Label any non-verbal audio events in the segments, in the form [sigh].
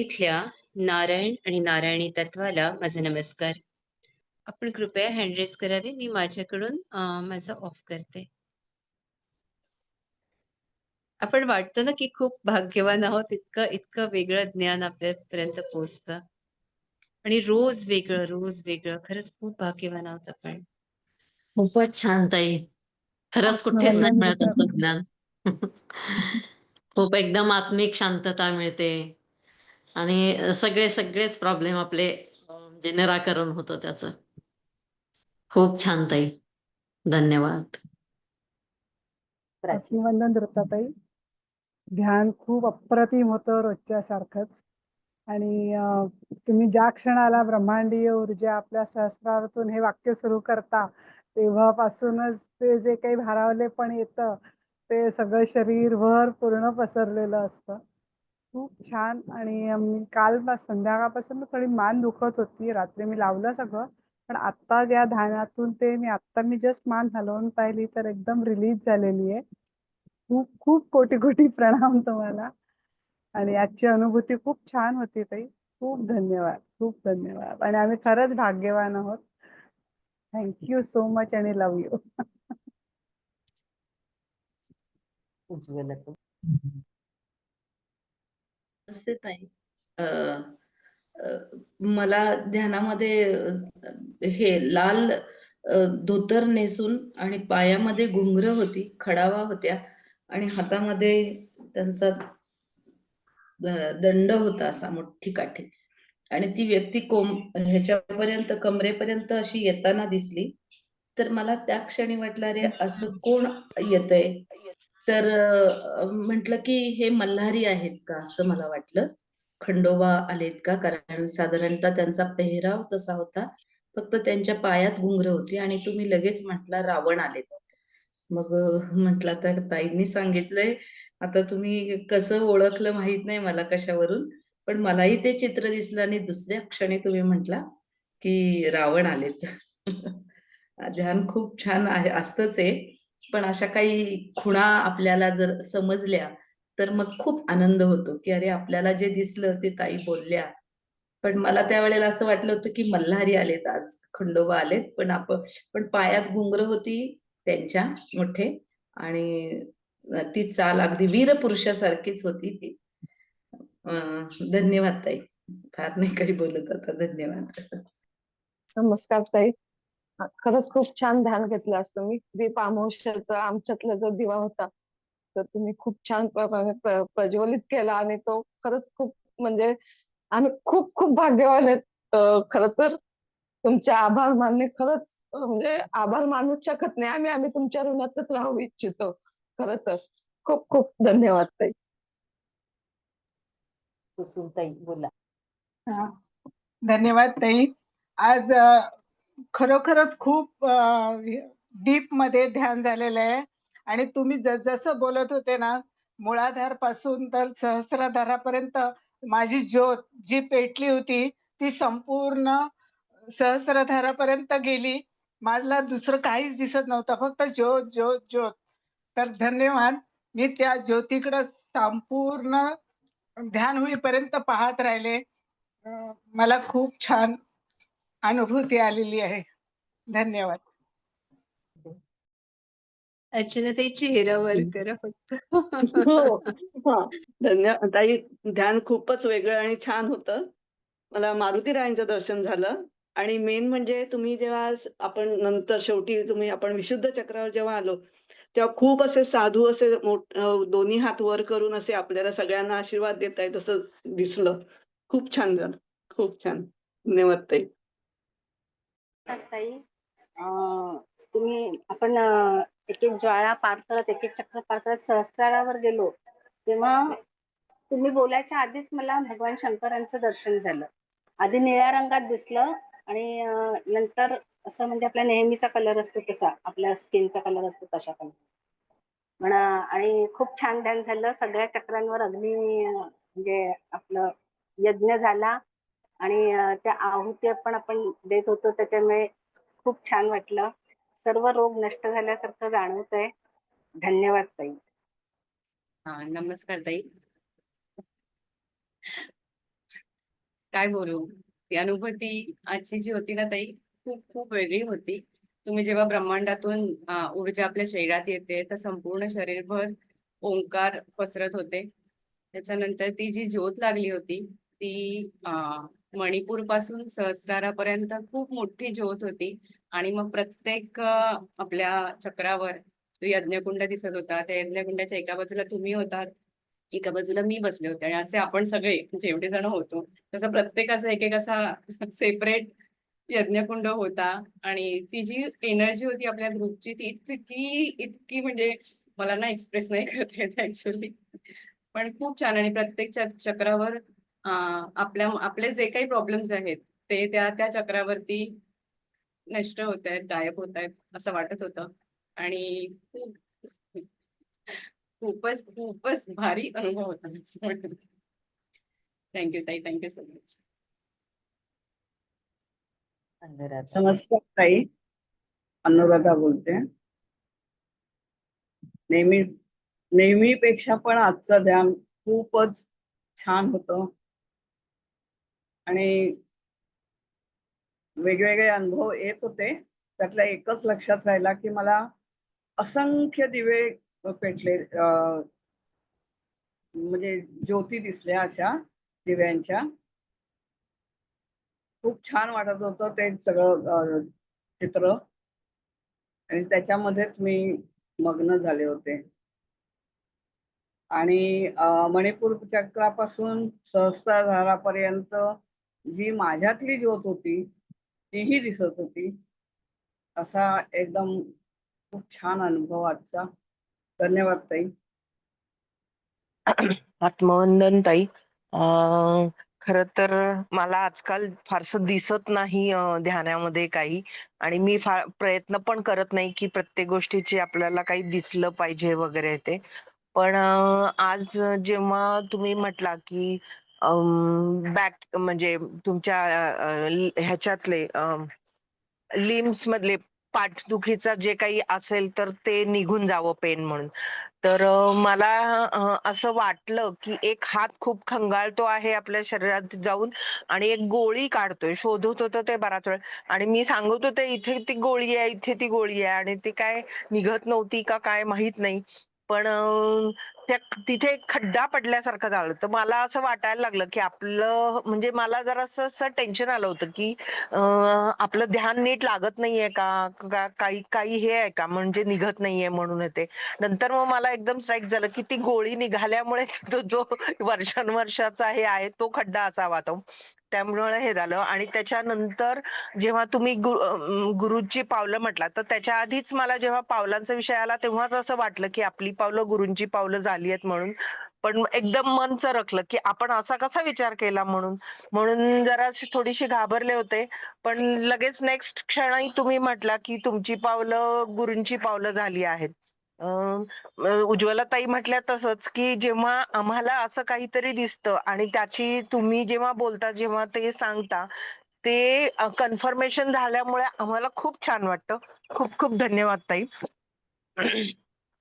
इथल्या नारायण आणि नारायणी तत्वाला माझा नमस्कार. आपण कृपया हँड रेस करावी मी माझ्याकडून माझं ऑफ करते. आपण वाटतं ना की खूप भाग्यवान आहोत इतकं इतकं वेगळं ज्ञान आपल्यापर्यंत पोहोचतं. आणि रोज वेगळं रोज वेगळं खरंच खूप भाग्यवान आहोत आपण. खूपच छान ताई. खरंच कुठेच नाही मिळत. असं ज्ञान. [laughs] खूप एकदम आत्मिक शांतता मिळते. आणि सगळे सगळेच प्रॉब्लेम आपले म्हणजे निराकरण होतं त्याचं. खूप छान ताई. धन्यवाद. अभिवंदन दत्ताताई ध्यान खूप अप्रतिम होतं रोजच्या सारखंच आणि तुम्ही ज्या क्षणाला ब्रह्मांडीय ऊर्जा आपल्या सहस्रातून हे वाक्य सुरू करता तेव्हापासूनच ते जे काही भारावले पण येतं ते सगळं शरीरभर पूर्ण पसरलेलं असतं. खूप छान. आणि मी काल बा- संध्याकाळपासून थोडी मान दुखत होती. रात्री मी लावलं सगळं. पण आत्ता या ध्यानातून ते मी आत्ता मी जस्ट मान हलवून पाहिली तर एकदम रिलीज झालेली आहे. खूप खूप कोटी कोटी प्रणाम तुम्हाला. आणि आजची अनुभूती खूप छान होती ताई. खूप धन्यवाद. खूप धन्यवाद. आणि आम्ही खरंच भाग्यवान आहोत. थँक्यू सो मच आणि लव यू नमस्ते ताई. अ, अ, मला ध्यानामध्ये अ, हे लाल अ, धोतर नेसून आणि पायामध्ये घुंगरं होती खडावा होत्या आणि हातामध्ये त्यांचा द- दंड होता असा मोठी काठी. आणि ती व्यक्ती कोम ह्याच्यापर्यंत कमरेपर्यंत अशी येताना दिसली. तर मला त्या क्षणी वाटलं अरे असं कोण येतंय? तर म्हटलं की हे मल्हारी आहेत का असं मला वाटलं. खंडोबा आलेत का? कारण साधारणतः त्यांचा पेहराव तसा होता. फक्त त्यांच्या पायात घुंगर होती आणि तुम्ही लगेच म्हटला रावण आलेत. मग म्हटलं तर ताईंनी सांगितलंय आता तुम्ही कसं ओळखलं माहीत नाही मला कशावरून पण मलाही ते चित्र दिसलं आणि दुसऱ्या क्षणी तुम्ही म्हटला की रावण आलेत. [laughs] ध्यान खूप छान आहे असतंच आहे पण अशा काही खुणा आपल्याला जर समजल्या तर मग खूप आनंद होतो की अरे आपल्याला जे दिसलं ते ताई बोलल्या. पण मला त्यावेळेला असं वाटलं होतं की मल्हारी आलेत आज खंडोबा आलेत पण आपण पण पायात घुंगर होती त्यांच्या मोठे आणि ती चाल अगदी वीर पुरुषासारखीच होती ती. धन्यवाद ताई. फार नाही काही बोलत आता धन्यवाद. नमस्कार ताई. खरंच खूप छान ध्यान घेतलं आज तुम्ही. दीप अमावस्याचा आमच्यातला जो दिवा होता तर तुम्ही खूप छान प्रज्वलित केला आणि तो खरंच खूप म्हणजे आम्ही खूप खूप भाग्यवान आहेत. खरं तर तुमचे आभार मानणे खरंच म्हणजे आभार मानूच शकत नाही. आम्ही आम्ही तुमच्या ऋणातच राहू इच्छितो. खरं तर खूप खूप धन्यवाद ताई. कुसुमताई बोला. हा. धन्यवाद ताई. आज खरोखरच खूप डीपमध्ये ध्यान झालेलं आहे. आणि तुम्ही जसं बोलत होते ना मुळाधारपासून तर सहस्राधारापर्यंत माझी ज्योत जी पेटली होती ती संपूर्ण सहस्रधारापर्यंत गेली. मला दुसरं काहीच दिसत नव्हतं फक्त ज्योत ज्योत ज्योत. तर धन्यवाद. मी त्या ज्योतीकडे संपूर्ण ध्यान होईपर्यंत पाहत राहिले. मला खूप छान अनुभूती आलेली आहे. धन्यवाद. अर्चनाताई चेहरा वर करा फक्त. हो. [laughs] धन्यवाद ताई ध्यान खूपच वेगळं आणि छान होतं. मला मारुती रायांचं दर्शन झालं. आणि मेन म्हणजे तुम्ही जेव्हा आपण नंतर शेवटी तुम्ही आपण विशुद्ध चक्रावर जेव्हा आलो तेव्हा खूप असे साधू असे दोन्ही हात वर करून असे आपल्याला सगळ्यांना आशीर्वाद देत आहेत असं दिसलं. खूप छान झालं. खूप छान. धन्यवाद ताई. ताई? अं, तुम्ही आपण एक एक ज्वाळा पार करत एक एक चक्र पार करत सहस्रारावर गेलो तेव्हा तुम्ही बोलायच्या आधीच मला भगवान शंकरांचं दर्शन झालं. आधी निळ्या रंगात दिसलं आणि नंतर असं म्हणजे आपला नेहमीचा कलर असतो तसा आपल्या स्किनचा कलर असतो तशा कलर पण अं, आणि खूप छान ध्यान झालं. सगळ्या चक्रांवर अग्नी म्हणजे आपलं यज्ञ झाला. आणि त्या आहुत्या पण आपण देत होतो. त्याच्यामुळे खूप छान वाटलं. सर्व रोग नष्ट झाल्यासारखं जाणवत आहे. धन्यवाद ताई. हा नमस्कार ताई. काय बोलू? ती अनुभूती आजची जी होती ना ताई खूप खूप वेगळी होती. तुम्ही जेव्हा ब्रह्मांडातून ऊर्जा आपल्या शरीरात येते तर संपूर्ण शरीरभर ओंकार पसरत होते. त्याच्यानंतर ती जी ज्योत लागली होती ती मणिपूरपासून सहस्रारापर्यंत खूप मोठी ज्योत होती. आणि मग प्रत्येक आपल्या चक्रावर तो यज्ञकुंड दिसत होता. त्या यज्ञकुंडाच्या एका बाजूला तुम्ही होतात एका बाजूला मी बसले होते. आणि असे आपण सगळे जेवढे जण होतो तसं प्रत्येकाचा एक एक असा सेपरेट यज्ञकुंड होता. आणि ती जी एनर्जी होती आपल्या ग्रुपची ती इतकी इतकी म्हणजे मला ना एक्सप्रेस नाही करता येत ऍक्च्युली पण खूप छान. आणि प्रत्येक चक्रावर आपल्या आपले जे काही प्रॉब्लेम्स आहेत ते त्या त्या चक्रावरती नष्ट होत आहेत गायब होत आहेत असं वाटत होतं. आणि खूप खूपच खूपच भारी अनुभव होता. थँक्यू ताई. थँक्यू सो मच नमस्कार ताई. अनुराधा बोलते. नेहमी नेहमीपेक्षा पण आजचं ध्यान खूपच छान होतं. आणि वेगवेगळे अनुभव येत होते. त्यातला एकच लक्षात राहिला की मला असंख्य दिवे पेटले म्हणजे ज्योती दिसल्या अशा दिव्यांच्या. खूप छान वाटत होतं ते सगळं चित्र. आणि त्याच्यामध्येच मी मग्न झाले होते. आणि मणिपूर चक्रापासून सहस्त्राधारापर्यंत जी माझ्यातली ज्योत होती तीही दिसत होती. असा एकदम खूप छान अनुभव आजचा. धन्यवाद ताई. आत्मवंदन ताई. खर खरं तर मला आजकाल फारसं दिसत नाही ध्यानामध्ये काही. आणि मी फार प्रयत्न पण करत नाही की प्रत्येक गोष्टीची आपल्याला काही दिसलं पाहिजे वगैरे ते. पण आज जेव्हा तुम्ही म्हटला की बॅक म्हणजे तुमच्या ह्याच्यातले लिम्स मधले पाठदुखीचा जे काही असेल तर ते निघून जावं पेन म्हणून. तर मला असं वाटलं की एक हात खूप खंगाळतो आहे आपल्या शरीरात जाऊन आणि एक गोळी काढतोय. शोधत होतं ते बराच वेळ. आणि मी सांगत होते इथे ती गोळी आहे इथे ती गोळी आहे. आणि ती काय निघत नव्हती का काय माहीत नाही. पण त्या तिथे एक खड्डा पडल्यासारखं झालं. तर मला असं वाटायला लागलं की आपलं म्हणजे मला जरा असं टेन्शन आलं होतं की आपलं ध्यान नीट लागत नाहीये का? काही काही हे आहे का? म्हणजे निघत नाहीये म्हणून येते नंतर मग मला एकदम स्ट्राईक झालं की ती गोळी निघाल्यामुळे [laughs] तो जो वर्षानुवर्षाचा हे आहे तो खड्डा असावा तो. त्यामुळे हे झालं. आणि त्याच्यानंतर जेव्हा तुम्ही गुरु गुरुची पावलं म्हटला तर त्याच्या आधीच मला जेव्हा पावलांचा विषय आला तेव्हाच असं वाटलं की आपली पावलं गुरुंची पावलं झाली. आहेत म्हणून. पण एकदम मन सरकलं की आपण असा कसा विचार केला म्हणून. म्हणून जरा थोडीशी घाबरले होते. पण लगेच नेक्स्ट क्षणी तुम्ही म्हटला की तुमची पावलं गुरुंची पावलं झाली आहेत. उज्ज्वलताई उज्ज्वला ताई म्हटल्या तसंच की जेव्हा आम्हाला असं काहीतरी दिसतं आणि त्याची तुम्ही जेव्हा बोलता जेव्हा ते सांगता ते कन्फर्मेशन झाल्यामुळे आम्हाला खूप छान वाटतं. खूप खूप धन्यवाद ताई.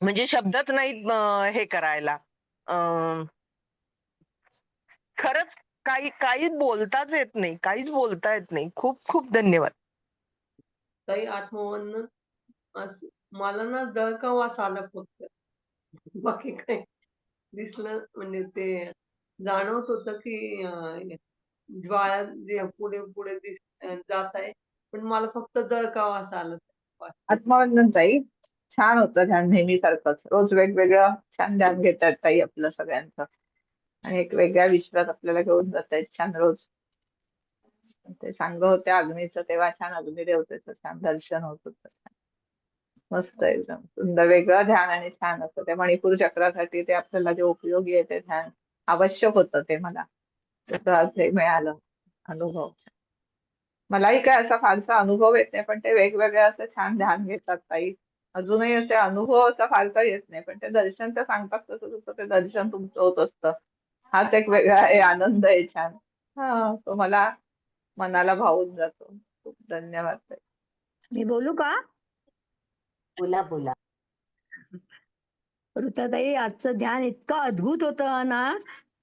म्हणजे शब्दच नाही हे करायला. अं, खरंच काही काही बोलताच येत नाही काहीच बोलता येत नाही. खूप खूप धन्यवाद. ताई आठवण असं मला ना जळका वास आला फक्त. बाकी काही दिसलं म्हणजे ते जाणवत होतं की ज्वाळा जे पुढे पुढे दिस जात आहे. पण मला फक्त जळका वास आला. आत्मवंदन ताई. छान होतं ध्यान नेहमीसारखंच. रोज वेगवेगळं छान ध्यान घेतात ताई आपलं सगळ्यांचं. आणि एक वेगळ्या विश्वात आपल्याला घेऊन जात आहेत छान रोज. ते सांग होत्या अग्नीचं तेव्हा छान अग्निदेवतेचं छान दर्शन होत होतं. मस्त एकदम. सुंदर वेगळं ध्यान आणि छान असतं ते मणिपूर चक्रासाठी ते आपल्याला जे उपयोगी आहे ते ध्यान आवश्यक होतं ते मला. त्याचं हे मिळालं. अनुभव मलाही काय असा फारसा अनुभव येत नाही पण ते वेगवेगळे असं छान ध्यान घेतात ताई. अजूनही असे अनुभव असा फारसा येत नाही पण ते दर्शन ते सांगतात तसं तसं ते दर्शन तुमचं होत असतं. हाच एक वेगळा आहे आनंद आहे छान. हा तो मला मनाला भावून जातो. खूप धन्यवाद मी बोलू का? बोला बोला. ऋताताई आजचं ध्यान इतकं अद्भुत होतं ना.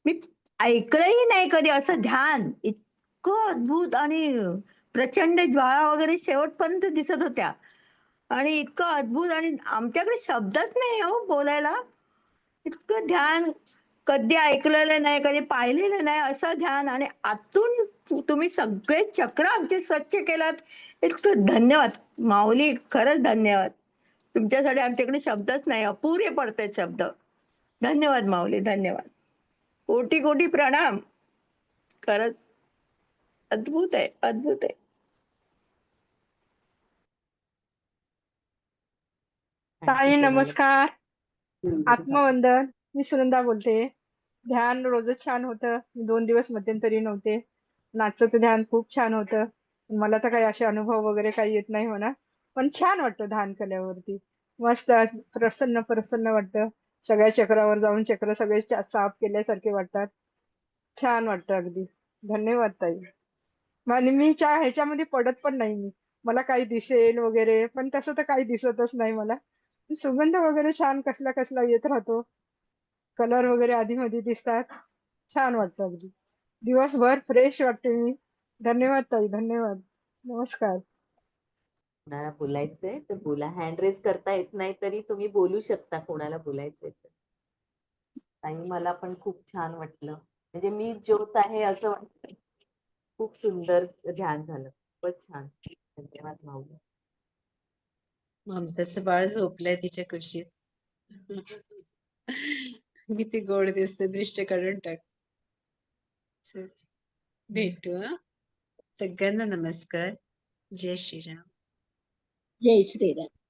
मी ऐकलंही नाही कधी असं ध्यान. इतकं इतकं अद्भुत आणि प्रचंड ज्वाळा वगैरे शेवटपर्यंत दिसत होत्या. आणि इतकं अद्भुत आणि आमच्याकडे शब्दच नाही हो बोलायला. इतकं ध्यान कधी ऐकलेलं नाही कधी पाहिलेलं नाही असं ध्यान. आणि आतून तुम्ही सगळे चक्र आमचे स्वच्छ केलात. इतकं धन्यवाद. माऊली खरंच धन्यवाद. तुमच्यासाठी आमच्याकडे शब्दच नाही अपुरे पडतात शब्द. धन्यवाद माऊली धन्यवाद. कोटी कोटी प्रणाम. खरंच अद्भुत आहे अद्भुत आहे. ताई नमस्कार. आत्मवंदन. मी सुनंदा बोलते. ध्यान रोजच छान होतं. मी दोन दिवस मध्यंतरी नव्हते. नाचचं ध्यान खूप छान होतं. मला तर काही असे अनुभव वगैरे काही येत नाही म्हणा. पण छान वाटतं ध्यान केल्यावरती. मस्त प्रसन्न प्रसन्न वाटतं. सगळ्या चक्रावर जाऊन चक्र सगळे साफ केल्यासारखे वाटतात. छान वाटतं अगदी. धन्यवाद ताई. आणि मी ह्याच्यामध्ये पडत पण नाही मी. मला काही दिसेल वगैरे पण तसं तर काही दिसतच नाही मला. सुगंध वगैरे छान कसला कसला येत राहतो. कलर वगैरे आधी मध्ये दिसतात. छान वाटतं अगदी. दिवसभर फ्रेश वाटते मी. धन्यवाद ताई धन्यवाद. नमस्कार. कोणाला बोलायचंय तर बोला. हँड रेस करता येत नाही तरी तुम्ही बोलू शकता कोणाला बोलायचंय तर. आणि मला पण खूप छान वाटलं. म्हणजे मी ज्योत आहे असं वाटतं. खूप सुंदर ध्यान झालं. खूपच छान. धन्यवाद माऊली ममताचं बाळ झोपलंय तिच्या कुशीत. किती गोड दिसते दृष्ट काढून टाक. भेटू हा. सगळ्यांना नमस्कार. जय श्रीराम. जय श्रीराम.